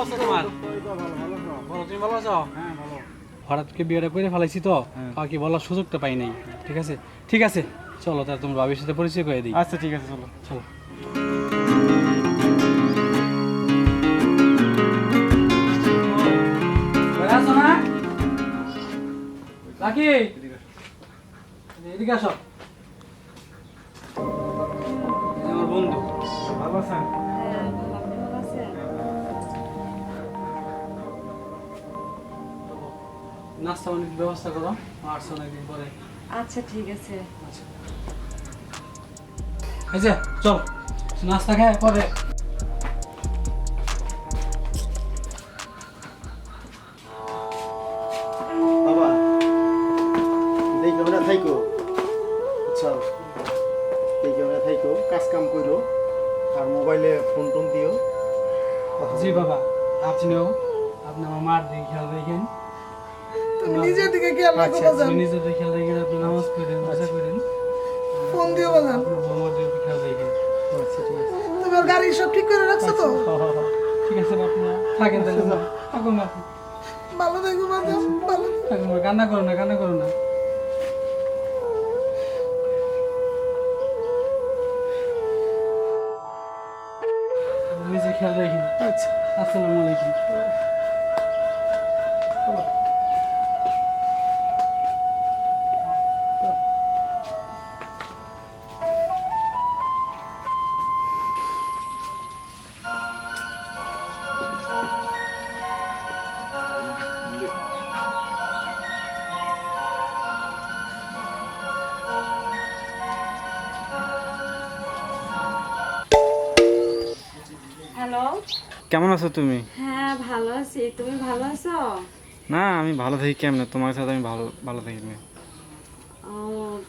অবস্থা তোমার? বলো তুমি ভালো আছো? হঠাৎ করে বিয়েটা করে ফেলাইছি তো কাউকে বলার সুযোগটা পাই নাই ঠিক আছে? ঠিক আছে চলো তাহলে তোমার বাবির সাথে পরিচয় করে দিই। আচ্ছা ঠিক আছে চলো। চলো। এদিকে আসো। আমার বন্ধু। ভালো আছেন? নাস্তা পানির ব্যবস্থা করো আসছো অনেকদিন পরে। আচ্ছা ঠিক আছে। আচ্ছা। এই যে চল নাস্তা খায় পরে। বাবা দেখে ওরা থাইকো। আচ্ছা দেখে ওরা থাইকো কাজ কাম করো আর মোবাইলে ফোন টোন দিও। জি বাবা আপনিও আপনি আমার মার দিকে খেয়াল রাখেন তুমি নিজের দিকে খেয়াল রাখো আচ্ছা, বাজান। আপনি নিজের দিকে খেয়াল রাখেন আপনি নামাজ পড়েন রোজা করেন। ফোন দিও বাজান। দিকে খেয়াল রাখেন আচ্ছা ঠিক আছে। তোমার গাড়ি সব ঠিক করে রাখছো তো? ঠিক আছে আপনি থাকেন তাহলে। থাকুন আপনি। ভালো থাকুন বাজান ভালো থেকো। থাকুন না, কান্না করো না কান্না করো না। কেমন আছো তুমি? হ্যাঁ ভালো আছি। তুমি ভালো আছো? না আমি ভালো থাকি কেমনে? তোমার সাথে আমি ভালো ভালো থাকি না ও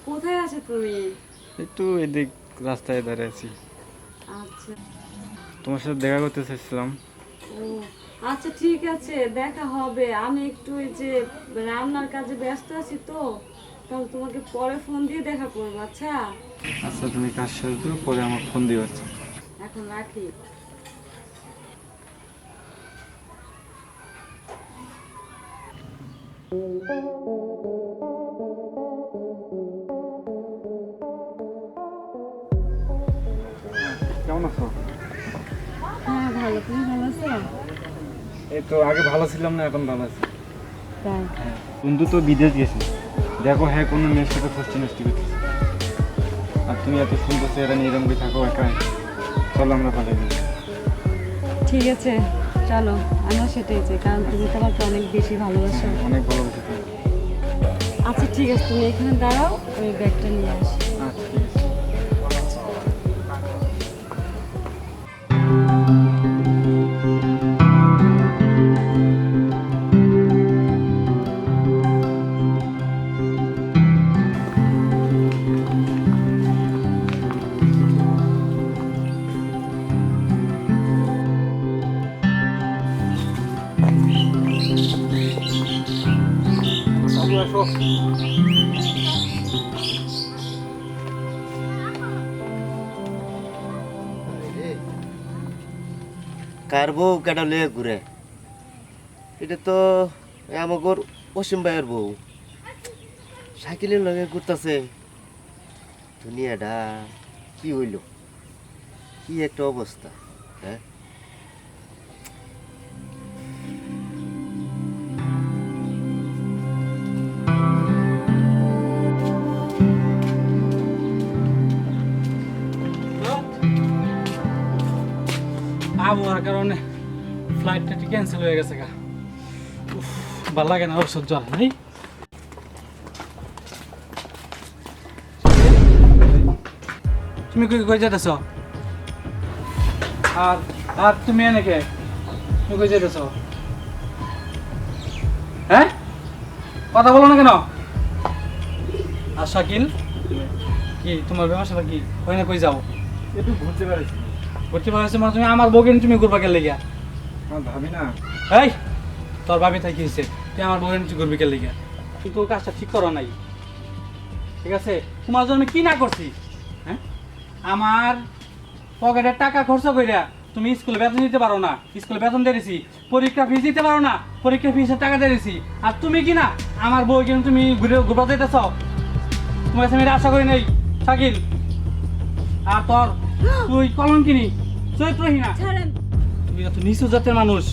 কোথায় আছো তুমি? একটু এদিক রাস্তায় দাঁড়িয়ে আছি। আচ্ছা। তোমার সাথে দেখা করতে চাইছিলাম ও আচ্ছা ঠিক আছে দেখা হবে। আমি একটু ওই যে রান্নার কাজে ব্যস্ত আছি তো তাহলে তোমাকে পরে ফোন দিয়ে দেখা করব আচ্ছা? আচ্ছা তুমি কাজ শেষ করো পরে আমার ফোন দিও আচ্ছা। এখন রাখি। কেমন আছো? হ্যাঁ ভালো। তুমি ভালো আছো? এই তো আগে ভালো ছিলাম না এখন ভালো আছি। তাই? বন্ধু তো বিদেশ গেছে। দেখো হ্যাঁ কোনো মেয়ের সাথে নষ্টি করতেছে আর তুমি এত সুন্দর চেহারা নিয়ে এরকম থাকো একাই। চলো আমরা যাই। ঠিক আছে চলো। আমিও সেটাই চাই কারণ তুমি তো আমাকে অনেক বেশি ভালোবাসো। অনেক ভালোবাসি আচ্ছা ঠিক আছে তুমি এখানে দাঁড়াও আমি ব্যাগটা নিয়ে আসি। আচ্ছা ঠিক আছে কার বউ কেটা লয়ে ঘুরে? এটা তো আমাগর অসীম ভাইয়ের বউ। সাইকেলের লগে ঘুরতেছে। দুনিয়াটা কি হইল? কি একটা অবস্থা হ্যাঁ? আবহাওয়ার কারণে ফ্লাইটটা ক্যান্সেল হয়ে গেছে গা। ভালো লাগে না সহ্য হয় নাই? তুমি কই কই যেতেছ আর আর তুমি এনেকে? তুমি কই যেতেছ হ্যাঁ? কথা বলো না কেন? আর শাকিল, কি, তোমার ব্যবসাটা কি? কই না কই যাও? একটু ঘুরতে পারছি করতে পারছ মানে তুমি আমার বউকে তুমি ঘুরবা কে লেগা আমার ভাবি না। এই তোর ভাবি থাকি হয়েছে তুই আমার বউকে নিয়ে ঘুরবি কে লেগা তোর কাজটা ঠিক করো নাই। ঠিক আছে? তোমার জন্য আমি কি না করছি? হ্যাঁ? আমার পকেটের টাকা খরচ কইরা তুমি স্কুলে বেতন দিতে পারো না। স্কুলে বেতন দিয়েছি পরীক্ষা ফিস দিতে পারো না পরীক্ষা ফিসের টাকা দিয়েছি আর তুমি কি না আমার বই কিন্তু তুমি ঘুরে ঘুরা দিতেছ তোমার কাছে আমি আশা করি নেই শাকিল। আর তোর তুই কলম কিনি চৈত্রহীনা তুমি এত নিচু জাতের মানুষ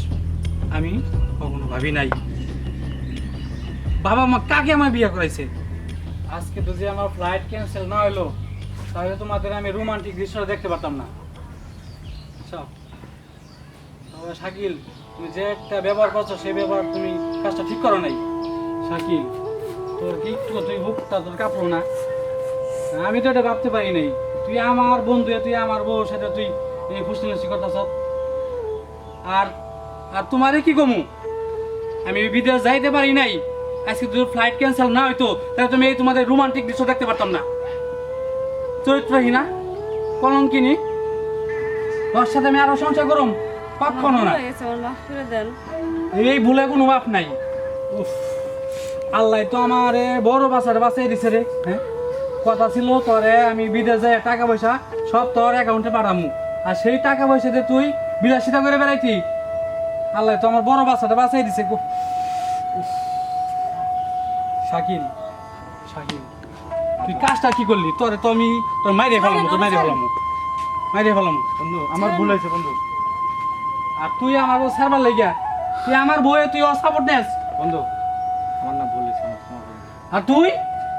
আমি কখনো ভাবি নাই। বাবা মা কাকে আমার বিয়ে করাইছে? আজকে তো যে আমার ফ্লাইট ক্যান্সেল না হলো তাহলে তোমাদের আমি রোমান্টিক দৃশ্যটা দেখতে পারতাম না। আচ্ছা শাকিল তুমি যে একটা ব্যবহার করছ সেই ব্যবহার তুমি কাজটা ঠিক করো নাই। শাকিল তোর কি তুই বুকটা তোর কাপড় না? আমি তো এটা ভাবতে পারি নাই। তুই আমার বন্ধু তুই আমার বউর সাথে তুই এই ফুসলি করতেছ। আর আর তোমারে কি কমু? আমি বিদেশ যাইতে পারি নাই। আজকে যদি ফ্লাইট ক্যান্সেল না হইতো তাহলে তুমি এই তোমাদের রোমান্টিক দৃশ্য দেখতে পারতাম না। চরিত্রহীনা কলঙ্কিনী। তোর সাথে আমি আরও সংসার করুম? কখনো না। এই ভুলে কোনো মাপ নাই। উফ আল্লাহ তো আমার বড় বাচ্চার বাঁচাই দিছে রে হ্যাঁ? কথা ছিল তোরে আমি বিদেশে টাকা পয়সা সব তোর অ্যাকাউন্টে পাঠামু। আর সেই টাকা পয়সা দিয়ে তুই বিলাসিতা করে বেড়াইতি? আল্লাহ তো আমার বড় বাচ্চাটা বাঁচাই দিছে। শাকিল শাকিল তুই কাজটা কি করলি? তোরে তো আমি তোর মাইরে ফেলাম তোর মাইরে ফেলাম মাইরে ফেলাম। বন্ধু আমার ভুল হয়েছে বন্ধু। আর তুই আমার বউ সারবার লেগা তুই আমার বউয়ে তুই অসাপোর্ট দেস বন্ধু আমার না ভুল হয়েছে। আর তুই?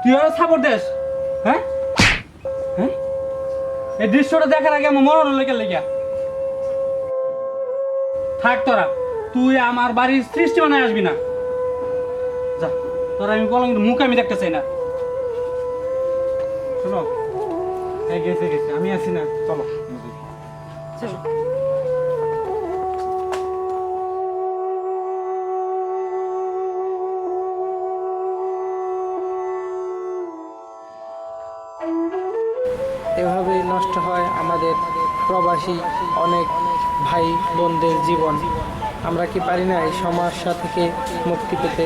তুই সাপোর্ট দেস হ্যাঁ? হ্যাঁ? এই দৃশ্যটা দেখার আগে আমার মরণ লেগে লেগা। থাক তোরা, তুই আমার বাড়ির সৃষ্টি বানায় আসবি না। যা, তোরা আমি কলম মুখ আমি দেখতে চাই না। শোনো গেছে গেছে, আমি আছি না, চলো। চলো। এভাবেই নষ্ট হয় আমাদের প্রবাসী অনেক ভাই বোনদের জীবন। আমরা কি পারি না এই সমস্যা থেকে মুক্তি পেতে?